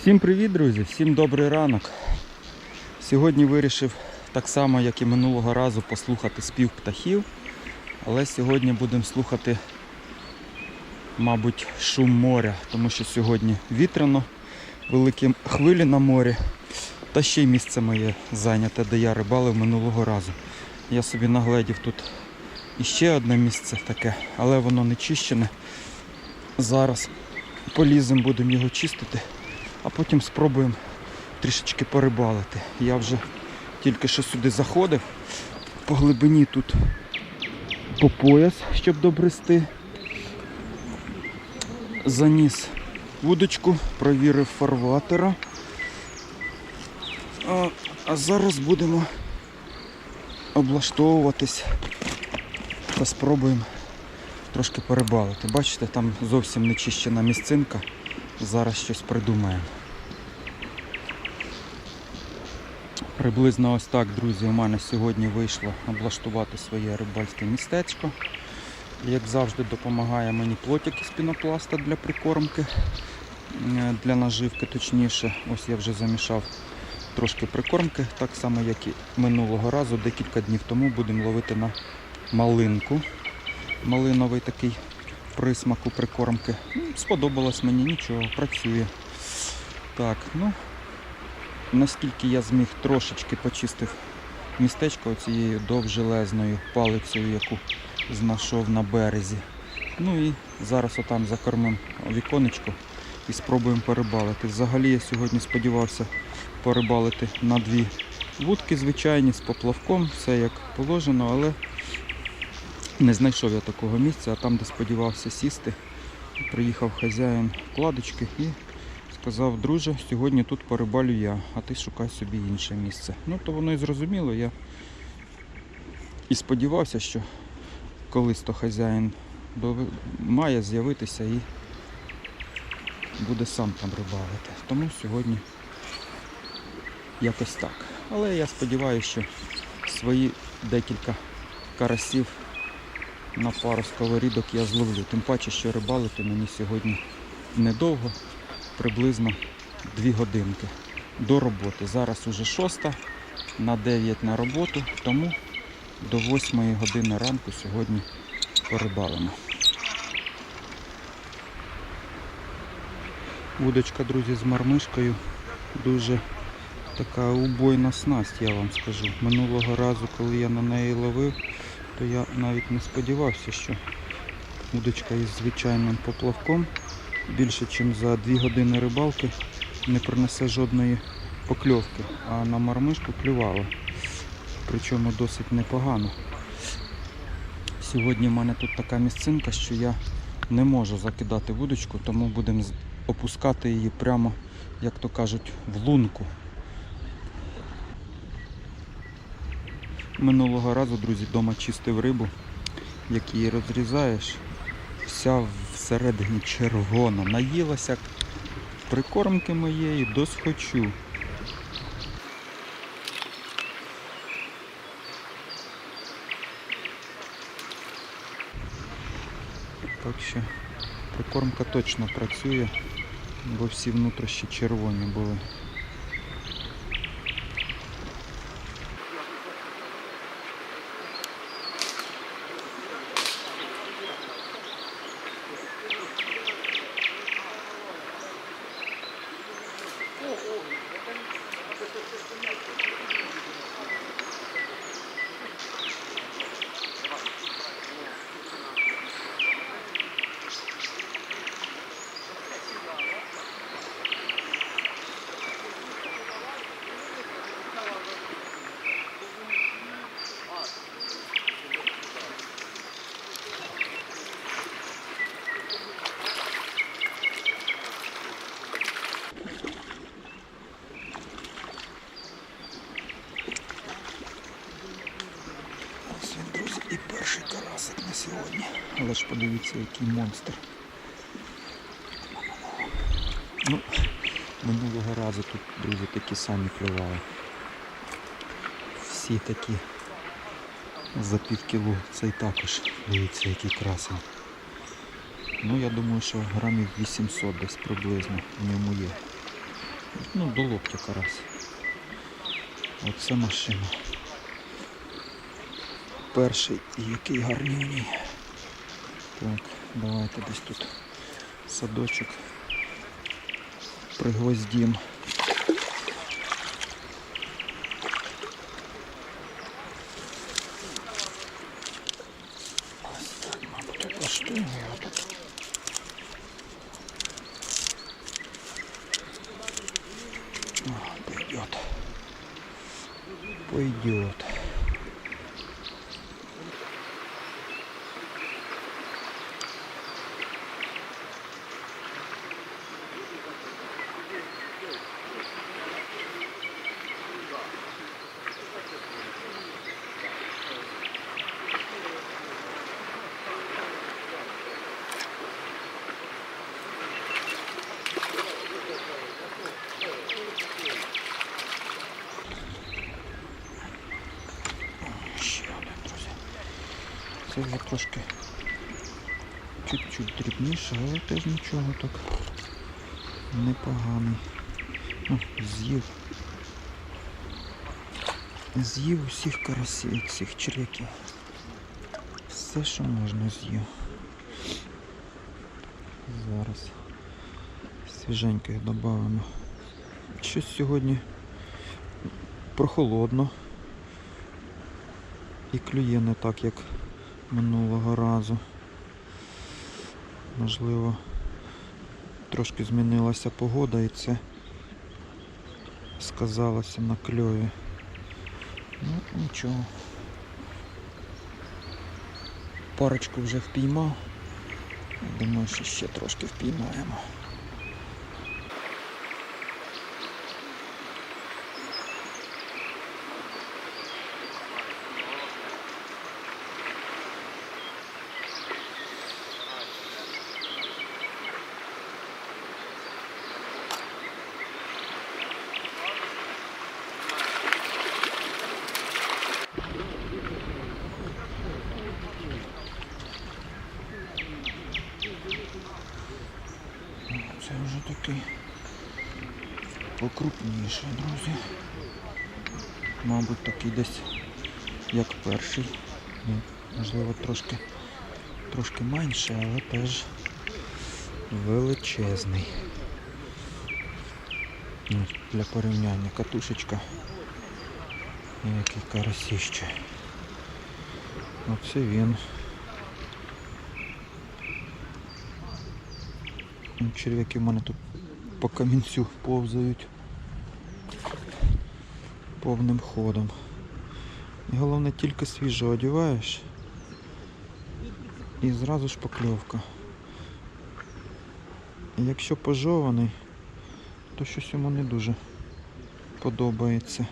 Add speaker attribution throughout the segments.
Speaker 1: Всім привіт, друзі! Всім добрий ранок. Сьогодні вирішив так само, як і минулого разу, послухати спів птахів. Але сьогодні будемо слухати, мабуть, шум моря, тому що сьогодні вітряно, великі хвилі на морі. Та ще й місце моє зайняте, де я рибалив минулого разу. Я собі нагледів тут іще одне місце таке, але воно не чищене. Зараз поліземо, будемо його чистити а потім спробуємо трішечки порибалити. Я вже тільки що сюди заходив. По глибині тут по пояс, щоб добрести. Заніс вудочку, провірив фарватера. А, а зараз будемо облаштовуватись та спробуємо трошки порибалити. Бачите, там зовсім не чищена місцинка. Зараз щось придумаємо. Приблизно ось так, друзі, у мене сьогодні вийшло облаштувати своє рибальське містечко. Як завжди допомагає мені плотик із пінопласта для прикормки, е, для наживки точніше. Ось я вже замішав трошки прикормки, так само як і минулого разу, декілька днів тому будемо ловити на малинку. Малиновий такий присмак у прикормки. Ну, Сподобалось мені нічого, працює. Так, ну наскільки я зміг трошечки почистив містечко цією довжелезною палицею, яку знайшов на березі. Ну і зараз отам закормимо віконечко і спробуємо порибалити. Взагалі я сьогодні сподівався порибалити на дві вудки звичайні з поплавком, все як положено, але не знайшов я такого місця, а там, де сподівався сісти, приїхав хазяїн кладочки і сказав, друже, сьогодні тут порибалю я, а ти шукай собі інше місце. Ну то воно і зрозуміло, я і сподівався, що колись то хазяїн має з'явитися і буде сам там рибалити. Тому сьогодні якось так. Але я сподіваюся, що свої декілька карасів на пару сковорідок я зловлю. Тим паче, що рибалити мені сьогодні недовго, приблизно 2 годинки до роботи. Зараз уже 6 на 9 на роботу, тому до 8 години ранку сьогодні порибалимо. Удочка, друзі, з мармишкою дуже така убойна снасть, я вам скажу. Минулого разу, коли я на неї ловив, то я навіть не сподівався, що удочка із звичайним поплавком більше, ніж за 2 години рибалки не принесе жодної покльовки, а на мармишку клювала. Причому досить непогано. Сьогодні в мене тут така місцинка, що я не можу закидати вудочку, тому будемо опускати її прямо, як то кажуть, в лунку. Минулого разу, друзі, вдома чистив рибу, як її розрізаєш, вся всередині червона. Наїлася прикормки моєї досхочу. Так що прикормка точно працює, бо всі внутрішні червоні були. Ось він, друзі, і перший карасик на сьогодні. Але ж подивіться, який монстр. Ну, минулого разу тут, друзі, такі самі клювали. Всі такі за пів кіло. Цей також. Дивіться, який красень. Ну, я думаю, що грамів 800 десь приблизно в ньому є. Ну, до локтя карась. Оце машина. Перший і який гарнюній. Так, давайте десь тут садочок пригвоздім. Ось так, мабуть, облаштуємо його тут. О, Пойдет. Пойдет. Ще один, друзі. Це вже трошки чуть-чуть дрібніше, але теж нічого так непоганий. Ну, з'їв. З'їв усіх карасів, всіх черв'яків. Все, що можна з'їв. Зараз свіженьких додамо. Щось сьогодні прохолодно. І клює не так, як минулого разу. Можливо, трошки змінилася погода і це сказалося на кльові. Ну, нічого. Парочку вже впіймав. Думаю, що ще трошки впіймаємо. Це вже такий покрупніший, друзі. Мабуть, такий десь як перший. Ну, можливо, трошки, трошки менше, але теж величезний. Ну, Для порівняння катушечка який карасіще. Оце він. Ну, Черв'яки в мене тут по камінцю повзають повним ходом. І головне тільки свіжо одягаєш і зразу ж. І Якщо пожований, то щось йому не дуже подобається.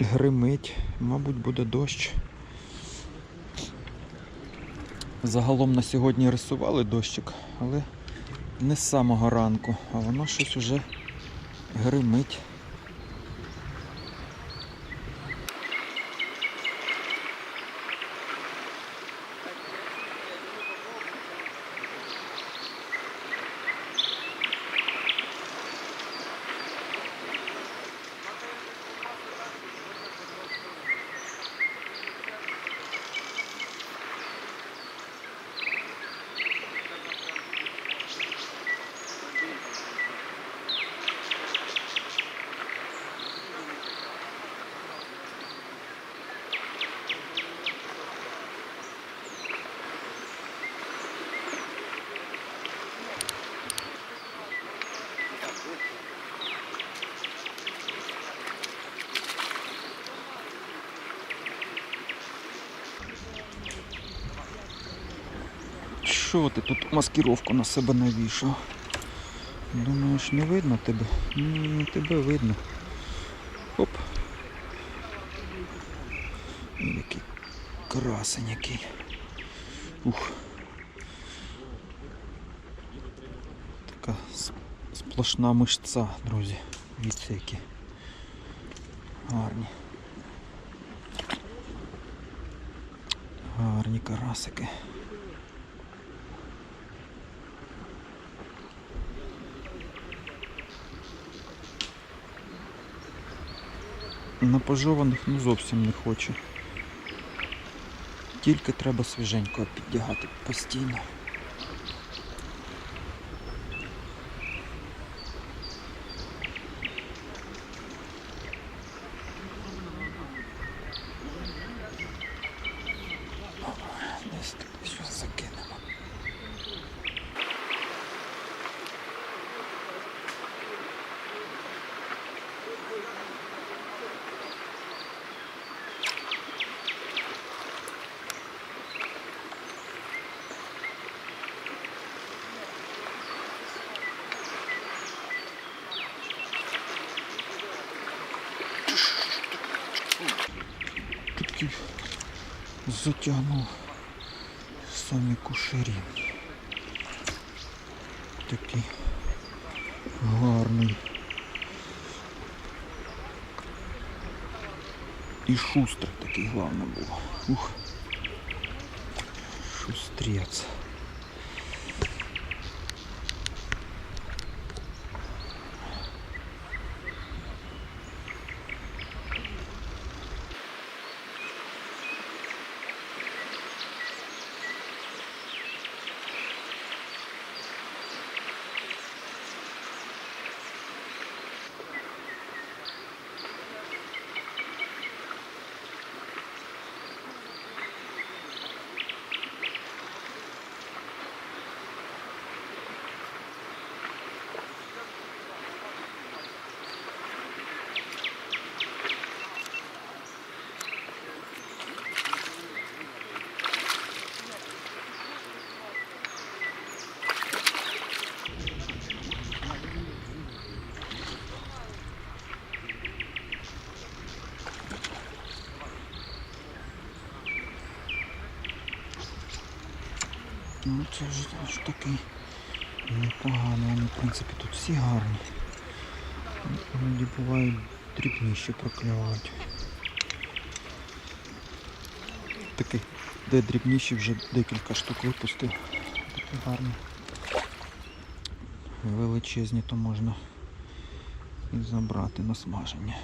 Speaker 1: Гримить, мабуть, буде дощ. Загалом на сьогодні рисували дощик, але не з самого ранку, а воно щось уже гримить. Що ти тут маскировку на себе навішав? Думаєш, не видно тебе? Ні, тебе видно. Оп. Який красень який. Ух. Така сплошна мишця, друзі. Дивіться які. Гарні. Гарні карасики. На пожованих ну зовсім не хочу. Тільки треба свіженького піддягати постійно. Десь тут щось закинемо. Такі затягнув самі кушарі. Такий гарний. І шустрий такий головне було. Ух. Шустрец. Ну це ж, ж такий непоганий. Вони, в принципі, тут всі гарні. Іноді бувають дрібніші прокльовують. Такий, де дрібніші вже декілька штук випустив. Такі гарні. Величезні, то можна і забрати на смаження.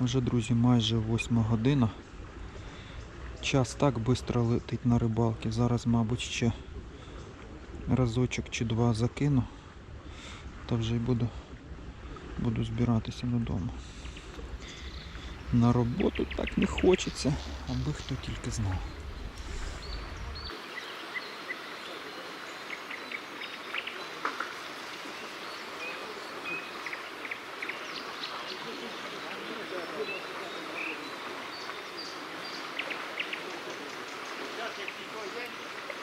Speaker 1: Вже, друзі, майже восьма година. Час так швидко летить на рибалки. Зараз, мабуть, ще разочок чи два закину. Та вже й буду, буду збиратися додому. На роботу так не хочеться, аби хто тільки знав. Gracias.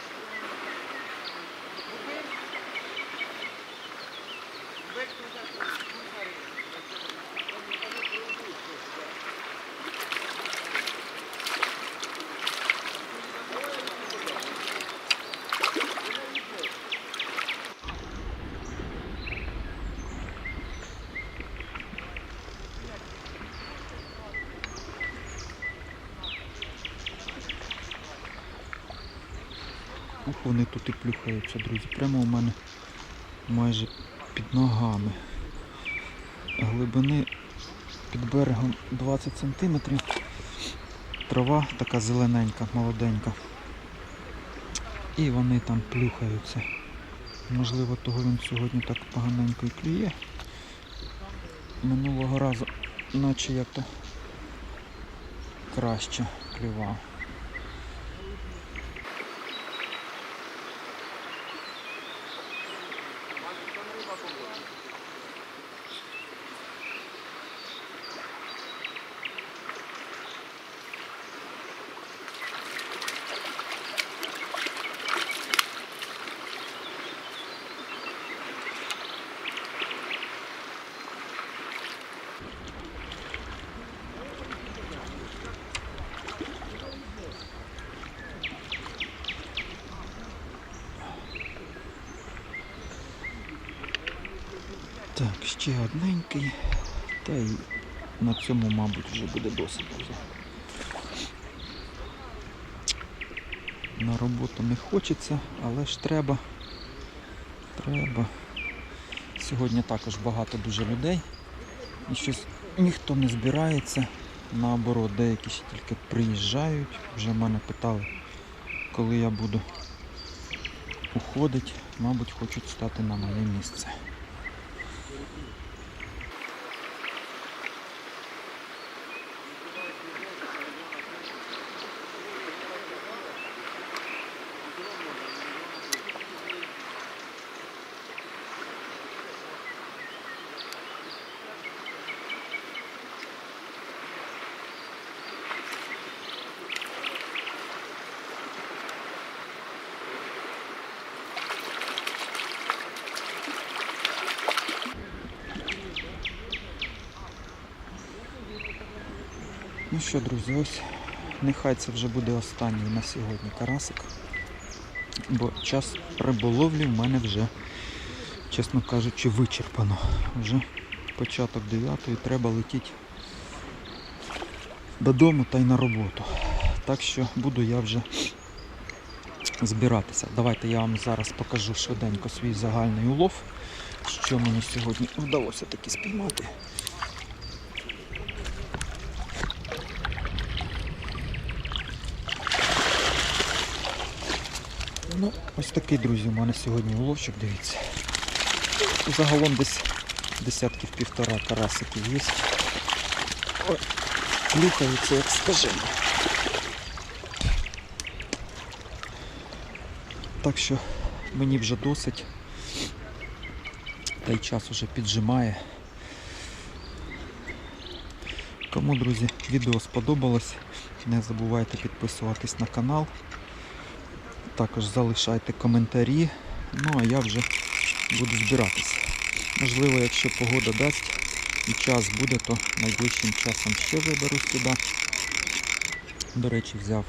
Speaker 1: Ух, вони тут і плюхаються, друзі. Прямо у мене майже під ногами. Глибини під берегом 20 см. Трава така зелененька, молоденька. І вони там плюхаються. Можливо, того він сьогодні так поганенько і клює. Минулого разу наче як то краще клював. Так, ще одненький. Та й на цьому, мабуть, вже буде досить дуже. На роботу не хочеться, але ж треба. Треба. Сьогодні також багато дуже людей І щось ніхто не збирається. Наоборот, деякі ще тільки приїжджають. Вже мене питали, коли я буду уходити. Мабуть, хочуть стати на моє місце. Ну що, друзі, ось нехай це вже буде останній на сьогодні карасик. Бо час риболовлі в мене вже, чесно кажучи, вичерпано. Вже початок 9 треба летіти додому та й на роботу. Так що буду я вже збиратися. Давайте я вам зараз покажу швиденько свій загальний улов, що мені сьогодні вдалося таки спіймати. Ну, ось такий, друзі, у мене сьогодні уловчик, дивіться. Загалом десь десятків півтора карасиків є. Плюхаються, як скажено. Так що мені вже досить. Та й час уже піджимає. Кому, друзі, відео сподобалось, не забувайте підписуватись на канал. Також залишайте коментарі. Ну а я вже буду збиратися. Можливо, якщо погода дасть і час буде, то найближчим часом ще виберусь туди. До речі, взяв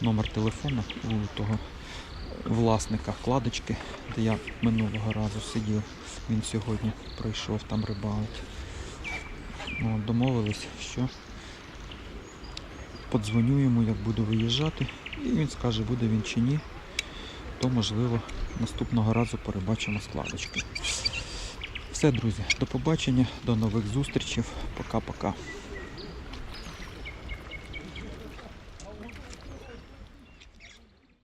Speaker 1: номер телефону у того власника вкладочки, де я минулого разу сидів. Він сьогодні прийшов там рибалить. Ну, домовились, що подзвоню йому, як буду виїжджати, і він скаже, буде він чи ні, то можливо наступного разу перебачимо складочки. Все, друзі, до побачення, до нових зустрічей. Пока-пока.